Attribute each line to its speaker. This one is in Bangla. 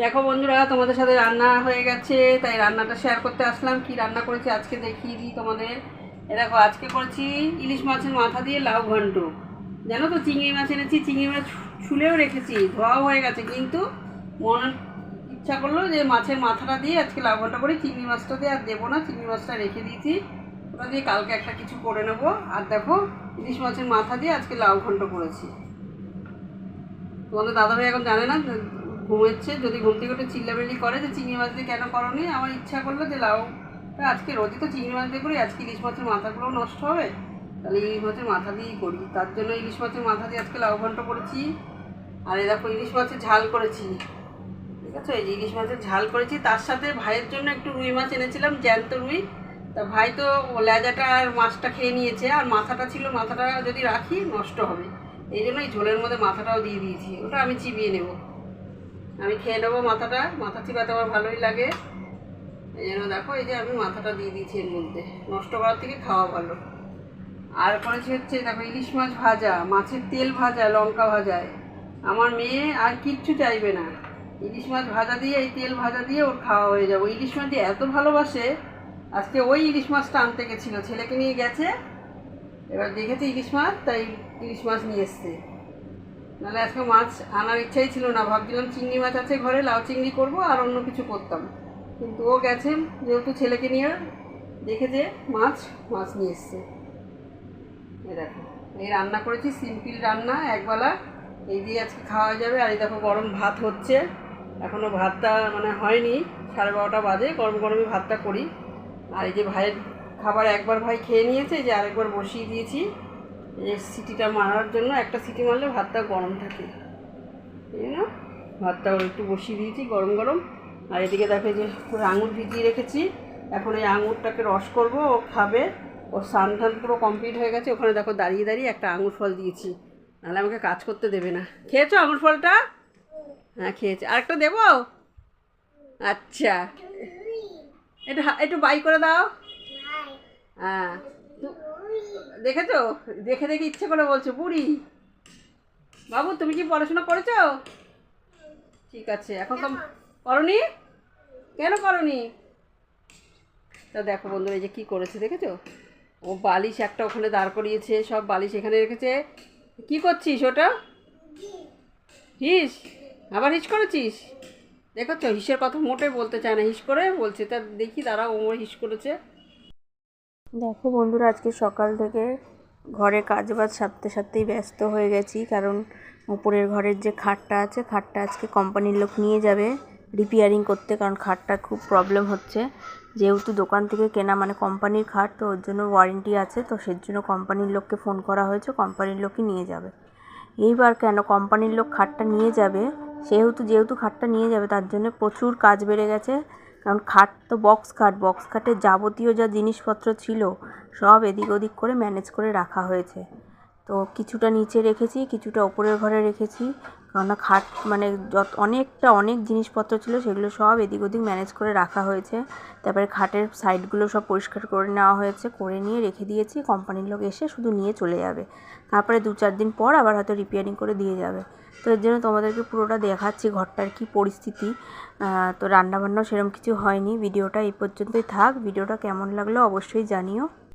Speaker 1: দেখো বন্ধুরা, তোমাদের সাথে রান্না হয়ে গেছে, তাই রান্নাটা শেয়ার করতে আসলাম। কি রান্না করেছি আজকে দেখিয়ে দিই তোমাদের। এ দেখো, আজকে করেছি ইলিশ মাছের মাথা দিয়ে লাউ ঘন্ট। জানো তো, চিংড়ি মাছ এনেছি, চিংড়ি মাছ ছুলেও রেখেছি, ধোয়াও হয়ে গেছে, কিন্তু মন ইচ্ছা করল যে মাছের মাথাটা দিয়ে আজকে লাউ ঘন্ট করি, চিংড়ি মাছটা দিয়ে আর দেবো না, চিংড়ি মাছটা রেখে দিয়েছি। ওটা দিয়ে কালকে একটা কিছু করে নেব। আর দেখো, ইলিশ মাছের মাথা দিয়ে আজকে লাউ ঘন্ট করেছি। তোমাদের দাদাভাই এখন জানে না ঘুমোচ্ছে, যদি ঘুম থেকে উঠে চিল্লাবেলি করে যে চিংড়ি মাছ দিয়ে কেন করনি? আমার ইচ্ছা করল যে লাউ। আজকে রোজই তো চিংড়ি মাছ দিয়ে করি, আজকে ইলিশ মাছের মাথাগুলো নষ্ট হবে। তাহলে ইলিশ মাছের মাথা দিয়েই করি। তার জন্য ইলিশ মাছের মাথা দিয়ে আজকে লাউ ঘন্ট করেছি। আর এই দেখো, ইলিশ মাছের ঝাল করেছি। ঠিক আছে? এই যে ইলিশ মাছের ঝাল করেছি, তার সাথে ভাইয়ের জন্য একটু রুই মাছ এনেছিলাম, জ্যান্ত রুই। তা ভাই তো লেজাটা আর মাছটা খেয়ে নিয়েছে, আর মাথাটা ছিল, মাথাটা যদি রাখি নষ্ট হবে। এই জন্য এই ঝোলের মধ্যে মাথাটাও দিয়ে দিয়েছি। ওটা আমি চিবিয়ে নেব। আমি খেয়ে নেব মাথাটা, মাথা চিবাতে আমার ভালোই লাগে। এই জন্য দেখো, এই যে আমি মাথাটা দিয়ে দিয়েছি এর মধ্যে। নষ্ট করার থেকে খাওয়া ভালো। আর করেছি হচ্ছে, দেখো, ইলিশ মাছ ভাজা, মাছের তেল ভাজা, লঙ্কা ভাজায় আমার মেয়ে আর কিচ্ছু চাইবে না। ইলিশ মাছ ভাজা দিয়ে, এই তেল ভাজা দিয়ে ওর খাওয়া হয়ে যাবে। ইলিশ মাছ যে এত ভালোবাসে, আজকে ওই ইলিশ মাছটা আনতে গেছিল, ছেলেকে নিয়ে গেছে। এবার দেখেছে ইলিশ মাছ, তাই ইলিশ মাছ নিয়ে এসছে। নাহলে আজকে মাছ আনার ইচ্ছাই ছিল না। ভাবছিলাম চিংড়ি মাছ আছে ঘরে, লাউ চিংড়ি করব আর অন্য কিছু করতাম। কিন্তু ও গেছে, যেহেতু ছেলেকে নিয়ে দেখেছে মাছ মাছ নিয়ে এসছে। এই দেখো, এই রান্না করেছি, সিম্পল রান্না একবেলা এই দিয়ে আজকে খাওয়া যাবে। আর এই দেখো, গরম ভাত হচ্ছে। এখনও ভাতটা মানে হয়নি, সাড়ে বারোটা বাজে, গরম গরমই ভাতটা করি। আর এই যে ভাইয়ের খাবার একবার ভাই খেয়ে নিয়েছে যে আরেকবার বসিয়ে দিয়েছি। এই সিটিটা মারার জন্য একটা সিটি মারলে ভাতটা গরম থাকে। এই জন্য ভাতটা একটু বসিয়ে দিয়েছি গরম গরম। আর এদিকে দেখো যে আঙুর ভিজিয়ে রেখেছি। এখন এই আঙুরটাকে রস করব ও খাবে। ওর স্নান টান পুরো কমপ্লিট হয়ে গেছে। ওখানে দেখো দাঁড়িয়ে দাঁড়িয়ে একটা আঙুর ফল দিয়েছি। নাহলে আমাকে কাজ করতে দেবে না। খেয়েছো আঙুর ফলটা? হ্যাঁ খেয়েছে। আরেকটা দেবো? আচ্ছা। এটা একটু বাই করে দাও। হ্যাঁ। দেখেছ? দেখে দেখে ইচ্ছে করে বলছো বুড়ি বাবু তুমি কি পড়াশোনা করেছ? ঠিক আছে এখন তো করনি? কেন করনি? তা দেখো বন্ধুরা এই যে কী করেছে দেখেছ? ও বালিশ একটা ওখানে দাঁড় করিয়েছে সব বালিশ এখানে রেখেছে। কি করছিস ওটা? হিস আবার হিস করেছিস? দেখেছ? হিসের কথা মোটে বলতে চায় না হিস করে বলছে। তা দেখি তারা ওমর হিস করেছে।
Speaker 2: দেখো বন্ধুরা, আজকে সকাল থেকে ঘরে কাজ বাজ সারতে সারতেই ব্যস্ত হয়ে গেছি, কারণ উপরের ঘরের যে খাটটা আছে, খাটটা আজকে কোম্পানির লোক নিয়ে যাবে রিপেয়ারিং করতে, কারণ খাটটা খুব প্রবলেম হচ্ছে। যেহেতু দোকান থেকে কেনা মানে কোম্পানির খাট, তো ওর জন্য ওয়ারেন্টি আছে, তো সেই জন্য কোম্পানির লোককে ফোন করা হয়েছে কোম্পানির লোকই নিয়ে যাবে। এইবার কেন কোম্পানির লোক খাটটা নিয়ে যাবে? সেহেতু, যেহেতু খাটটা নিয়ে যাবে, তার জন্য প্রচুর কাজ বেড়ে গেছে। কারণ খাট তো বক্স খাট বক্স খাটের যাবতীয় যা জিনিসপত্র ছিল সব এদিক ওদিক করে ম্যানেজ করে রাখা হয়েছে। তো কিছুটা নিচে রেখেছি, কিছুটা ওপরের ঘরে রেখেছি কেননা খাট মানে যত, অনেকটা অনেক জিনিসপত্র ছিল সেগুলো সব এদিক ওদিক ম্যানেজ করে রাখা হয়েছে। তারপরে খাটের সাইডগুলো সব পরিষ্কার করে নেওয়া হয়েছে, করে নিয়ে রেখে দিয়েছি কোম্পানির লোক এসে শুধু নিয়ে চলে যাবে। তারপরে দু চার দিন পর আবার হয়তো রিপেয়ারিং করে দিয়ে যাবে। তো এর জন্য তোমাদেরকে পুরোটা দেখাচ্ছি ঘরটার কি পরিস্থিতি। তো রান্নাবান্নাও সেরকম কিছু হয়নি, ভিডিওটা এই পর্যন্তই থাক। ভিডিওটা কেমন লাগল অবশ্যই জানিও।